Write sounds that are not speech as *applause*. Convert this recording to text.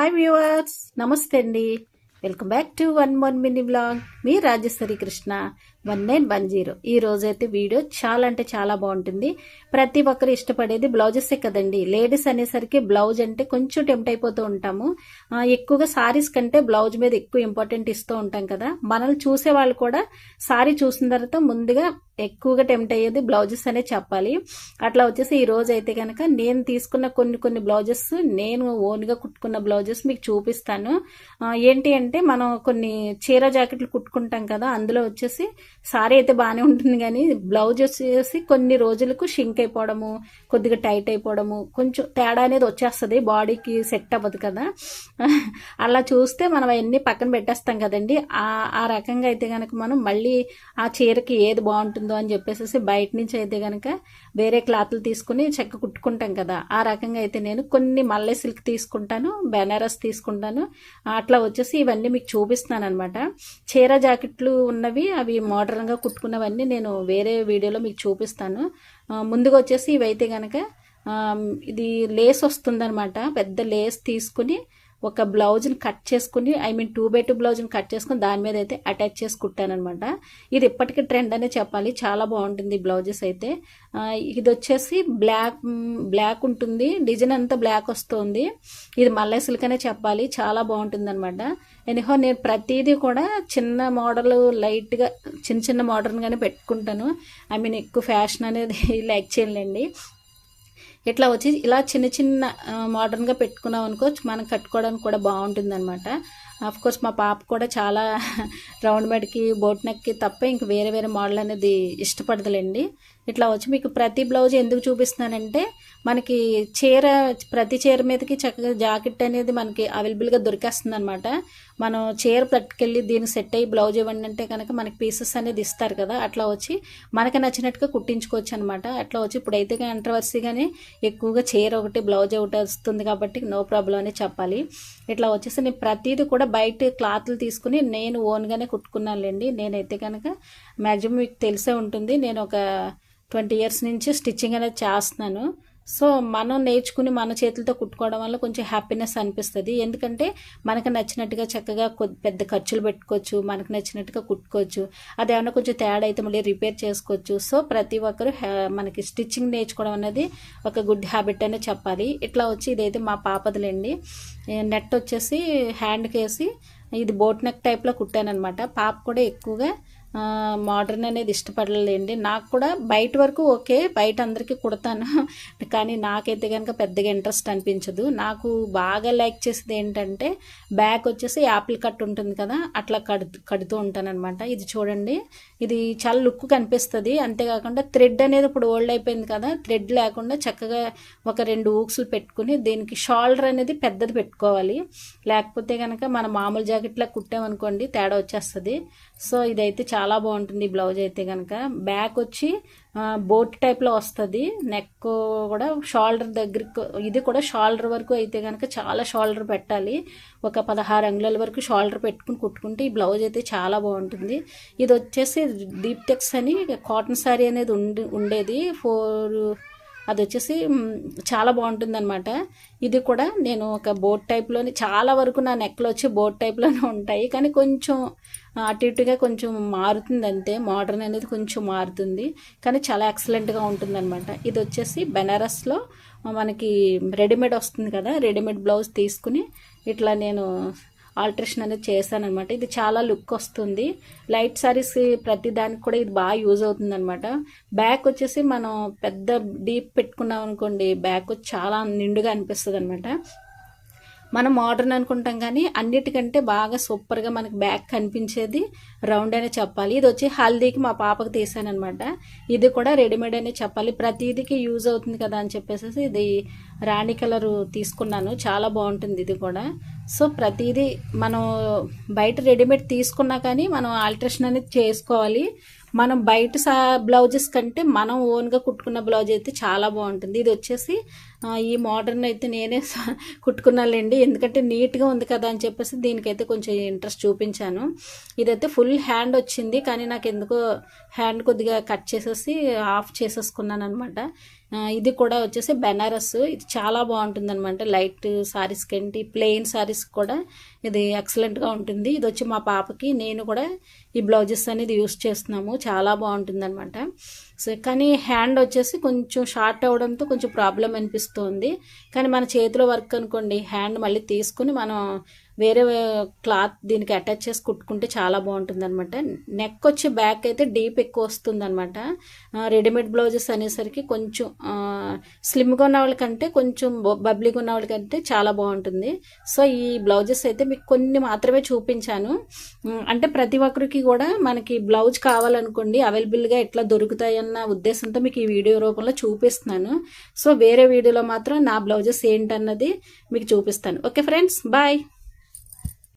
Hi viewers నమస్తే అండి. Welcome back to one one mini blog me Rajeshwari Krishna. One nine one zero. ఈ రోజైతే video చాలా అంటే చాలా బాగుంటుంది. ప్రతి ఒక్కరు ఇష్టపడేది బ్లౌజెసే కదండి. లేడీస్ అనేసరికి బ్లౌజ్ అంటే కొంచెం టెంప్ట్ అయిపోతూ ఉంటాము. ఎక్కువగా సారీస్ కంటే బ్లౌజ్ మీద ఎక్కువ ఇంపార్టెంట్ ఇస్తూ ఉంటాం కదా. మనల్ని చూసే వాళ్ళు కూడా సారీ చూసిన తర్వాత ముందుగా ఎక్కువగా టెంప్ట్ అయ్యేది బ్లౌజెస్ అనే చెప్పాలి. అట్లా వచ్చేసి ఈ రోజు అయితే కనుక నేను తీసుకున్న కొన్ని కొన్ని బ్లౌజెస్ నేను ఓన్గా కుట్టుకున్న బ్లౌజెస్ మీకు చూపిస్తాను. ఏంటి అంటే మనం కొన్ని చీర జాకెట్లు కుట్టుకుంటాం కదా అందులో వచ్చేసి సారీ అయితే బాగానే ఉంటుంది కానీ బ్లౌజ్ వచ్చేసి కొన్ని రోజులకు షింక్ అయిపోవడము కొద్దిగా టైట్ అయిపోవడము కొంచెం తేడా అనేది వచ్చేస్తుంది బాడీకి సెట్ అవ్వదు కదా. అలా చూస్తే మనం అవన్నీ పక్కన పెట్టేస్తాం కదండి. ఆ ఆ రకంగా అయితే కనుక మనం మళ్ళీ ఆ చీరకి ఏది బాగుంటుందో అని చెప్పేసి బయట నుంచి అయితే కనుక వేరే క్లాత్లు తీసుకుని చెక్క కుట్టుకుంటాం కదా. ఆ రకంగా అయితే నేను కొన్ని మల్లె సిల్క్ తీసుకుంటాను బెనారస్ తీసుకుంటాను. అట్లా వచ్చేసి ఇవన్నీ మీకు చూపిస్తున్నాను అనమాట చీర జాకెట్లు ఉన్నవి అవి మోడల్ మోడర్న్గా కుట్టుకున్నవన్నీ నేను వేరే వీడియోలో మీకు చూపిస్తాను. ముందుగా వచ్చేసి ఇవైతే కనుక ఇది లేస్ వస్తుందనమాట పెద్ద లేస్ తీసుకుని ఒక బ్లౌజ్ని కట్ చేసుకుని I mean two by two బ్లౌజ్ని కట్ చేసుకుని దాని మీద అయితే అటాచ్ చేసి కుట్టానమాట ఇది ఇప్పటికీ ట్రెండ్ అనే చెప్పాలి. చాలా బాగుంటుంది బ్లౌజెస్ అయితే. ఇది వచ్చేసి బ్లాక్ బ్లాక్ ఉంటుంది. డిజైన్ అంతా బ్లాక్ వస్తుంది. ఇది మల్లె సిల్క్ అనే చెప్పాలి. చాలా బాగుంటుంది అనమాట ఎనిహో నేను ప్రతిదీ కూడా చిన్న మోడల్ లైట్గా చిన్న చిన్న మోడర్న్గానే పెట్టుకుంటాను. ఐ మీన్ ఎక్కువ ఫ్యాషన్ అనేది *laughs* లైక్ చేయలేండి ఇట్లా వచ్చి ఇలా చిన్న చిన్న మోడర్న్గా పెట్టుకున్నాం అనుకో మనం కట్టుకోవడానికి కూడా బాగుంటుంది అనమాట కోర్స్ మా పాప కూడా చాలా రౌండ్ మెడ్కి బోట్ నెక్కి తప్ప ఇంక వేరే వేరే మోడల్ అనేది ఇష్టపడదులేండి. ఇట్లా వచ్చి మీకు ప్రతి బ్లౌజ్ ఎందుకు చూపిస్తున్నానంటే మనకి చీర ప్రతి చీర మీదకి చక్కగా జాకెట్ అనేది మనకి అవైలబుల్గా దొరికేస్తుంది అనమాట మనం చీర పట్టుకెళ్ళి దీనికి సెట్ అయ్యి బ్లౌజ్ ఇవ్వండి అంటే కనుక మనకి పీసెస్ అనేది ఇస్తారు కదా. అట్లా వచ్చి మనకి నచ్చినట్టుగా కుట్టించుకోవచ్చు అనమాట అట్లా వచ్చి ఇప్పుడైతే కంట్రవర్సీగానే ఎక్కువగా చీర ఒకటి బ్లౌజ్ ఒకటి వస్తుంది కాబట్టి నో ప్రాబ్లం అని చెప్పాలి. ఇట్లా వచ్చేసి నేను ప్రతిదీ కూడా బయట క్లాత్లు తీసుకుని నేను ఓన్గానే కుట్టుకున్నానులేండి. నేనైతే కనుక మ్యాక్సిమం మీకు తెలిసే ఉంటుంది. నేను ఒక ట్వంటీ ఇయర్స్ నుంచి స్టిచ్చింగ్ అనేది చేస్తున్నాను. సో మనం నేర్చుకుని మన చేతులతో కుట్టుకోవడం వల్ల కొంచెం హ్యాపీనెస్ అనిపిస్తుంది. ఎందుకంటే మనకు నచ్చినట్టుగా చక్కగా కొద్ది పెద్ద ఖర్చులు పెట్టుకోవచ్చు మనకు నచ్చినట్టుగా కుట్టుకోవచ్చు. అదేమన్నా కొంచెం తేడా అయితే మళ్ళీ రిపేర్ చేసుకోవచ్చు. సో ప్రతి ఒక్కరు హ్యా- మనకి స్టిచ్చింగ్ నేర్చుకోవడం అనేది ఒక గుడ్ హ్యాబిట్ అనే చెప్పాలి. ఇట్లా వచ్చి ఇదైతే మా పాపదిలేండి. నెట్ వచ్చేసి హ్యాండ్కి వేసి ఇది బోట్ నెక్ టైప్లో కుట్టానమాట పాప కూడా ఎక్కువగా మోడర్న్ అనేది ఇష్టపడలేండి నాకు కూడా బయట వరకు ఓకే బయట అందరికీ కుడతాను. *laughs* కానీ నాకైతే కనుక పెద్దగా ఇంట్రెస్ట్ అనిపించదు. నాకు బాగా లైక్ చేసేది ఏంటంటే బ్యాక్ వచ్చేసి యాపిల్ కట్ ఉంటుంది కదా అట్లా కడుతూ కడుతూ ఉంటాను అనమాట ఇది చూడండి ఇది చాలా లుక్ కనిపిస్తుంది. అంతేకాకుండా థ్రెడ్ అనేది ఇప్పుడు ఓల్డ్ అయిపోయింది కదా థ్రెడ్ లేకుండా చక్కగా ఒక రెండు ఊక్స్లు పెట్టుకుని దీనికి షోల్డర్ అనేది పెద్దది పెట్టుకోవాలి. లేకపోతే కనుక మన మామూలు జాకెట్లా కుట్టామనుకోండి తేడా వచ్చేస్తుంది. సో ఇదైతే చాలా చాలా బాగుంటుంది ఈ బ్లౌజ్ అయితే కనుక బ్యాక్ వచ్చి బోట్ టైప్లో వస్తుంది. నెక్ కూడా షోల్డర్ దగ్గరికి ఇది కూడా షోల్డర్ వరకు అయితే కనుక చాలా షోల్డర్ పెట్టాలి. ఒక పదహారు అంగుళాల వరకు షోల్డర్ పెట్టుకుని కుట్టుకుంటే ఈ బ్లౌజ్ అయితే చాలా బాగుంటుంది. ఇది వచ్చేసి డీప్ టెక్స్ అని కాటన్ శారీ అనేది ఉండేది. ఫోర్ అది వచ్చేసి చాలా బాగుంటుంది అనమాట ఇది కూడా నేను ఒక బోట్ టైప్లోని చాలా వరకు నా నెక్లో వచ్చి బోట్ టైప్లోనే ఉంటాయి. కానీ కొంచెం అటు ఇటుగా కొంచెం మారుతుంది అంతే మోడర్న్ అనేది కొంచెం మారుతుంది. కానీ చాలా ఎక్సలెంట్గా ఉంటుంది అనమాట ఇది వచ్చేసి బెనారస్లో మనకి రెడీమేడ్ వస్తుంది కదా రెడీమేడ్ బ్లౌజ్ తీసుకుని ఇట్లా నేను ఆల్ట్రేషన్ అనేది చేశాను అనమాట ఇది చాలా లుక్ వస్తుంది. లైట్ సారీస్ ప్రతి దానికి కూడా ఇది బాగా యూజ్ అవుతుంది అనమాట బ్యాక్ వచ్చేసి మనం పెద్ద డీప్ పెట్టుకున్నాం అనుకోండి బ్యాక్ చాలా నిండుగా అనిపిస్తుంది అనమాట మనం మోడర్న్ అనుకుంటాం కానీ అన్నిటికంటే బాగా సూపర్గా మనకి బ్యాక్ కనిపించేది రౌండ్ అనే చెప్పాలి. ఇది వచ్చి హల్దీకి మా పాపకు తీసానమాట ఇది కూడా రెడీమేడ్ అనే చెప్పాలి. ప్రతిదికి యూజ్ అవుతుంది కదా అని చెప్పేసి ఇది రాణి కలర్ తీసుకున్నాను. చాలా బాగుంటుంది ఇది కూడా. సో ప్రతిదీ మనం బయట రెడీమేడ్ తీసుకున్నా కానీ మనం ఆల్ట్రేషన్ అనేది చేసుకోవాలి. మనం బయట సా బ్లౌజెస్ కంటే మనం ఓన్గా కుట్టుకున్న బ్లౌజ్ అయితే చాలా బాగుంటుంది. ఇది వచ్చేసి ఈ మోడర్న్ అయితే నేనే స- *laughs* కుట్టుకున్నానులేండి ఎందుకంటే నీట్గా ఉంది కదా అని చెప్పేసి దీనికైతే కొంచెం ఇంట్రెస్ట్ చూపించాను. ఇదైతే ఫుల్ హ్యాండ్ వచ్చింది. కానీ నాకు ఎందుకో హ్యాండ్ కొద్దిగా కట్ చేసేసి ఆఫ్ చేసేసుకున్నాను అనమాట ఇది కూడా వచ్చేసి బెనారస్. ఇది చాలా బాగుంటుంది అనమాట లైట్ సారీస్కి ఏంటి ప్లెయిన్ సారీస్ కూడా ఇది ఎక్సలెంట్గా ఉంటుంది. ఇది వచ్చి మా పాపకి నేను కూడా ఈ బ్లౌజెస్ అనేది యూస్ చేస్తున్నాము. చాలా బాగుంటుంది అనమాట సో కానీ హ్యాండ్ వచ్చేసి కొంచెం షార్ట్ అవడంతో కొంచెం ప్రాబ్లం అనిపిస్తుంది. కానీ మన చేతిలో వర్క్ అనుకోండి హ్యాండ్ మళ్ళీ తీసుకుని మనం వేరే క్లాత్ దీనికి అటాచ్ చేసి కుట్టుకుంటే చాలా బాగుంటుంది అనమాట నెక్ వచ్చి బ్యాక్ అయితే డీప్ ఎక్కువ వస్తుంది అనమాట రెడీమేడ్ బ్లౌజెస్ అనేసరికి కొంచెం స్లిమ్గా ఉన్న వాళ్ళకంటే కొంచెం బబ్లీగా ఉన్న వాళ్ళకంటే చాలా బాగుంటుంది. సో ఈ బ్లౌజెస్ అయితే మీకు కొన్ని మాత్రమే చూపించాను. అంటే ప్రతి ఒక్కరికి కూడా మనకి బ్లౌజ్ కావాలనుకోండి అవైలబుల్గా ఎట్లా దొరుకుతాయన్న ఉద్దేశంతో మీకు ఈ వీడియో రూపంలో చూపిస్తున్నాను. సో వేరే వీడియోలో మాత్రం నా బ్లౌజెస్ ఏంటన్నది మీకు చూపిస్తాను. Okay friends bye!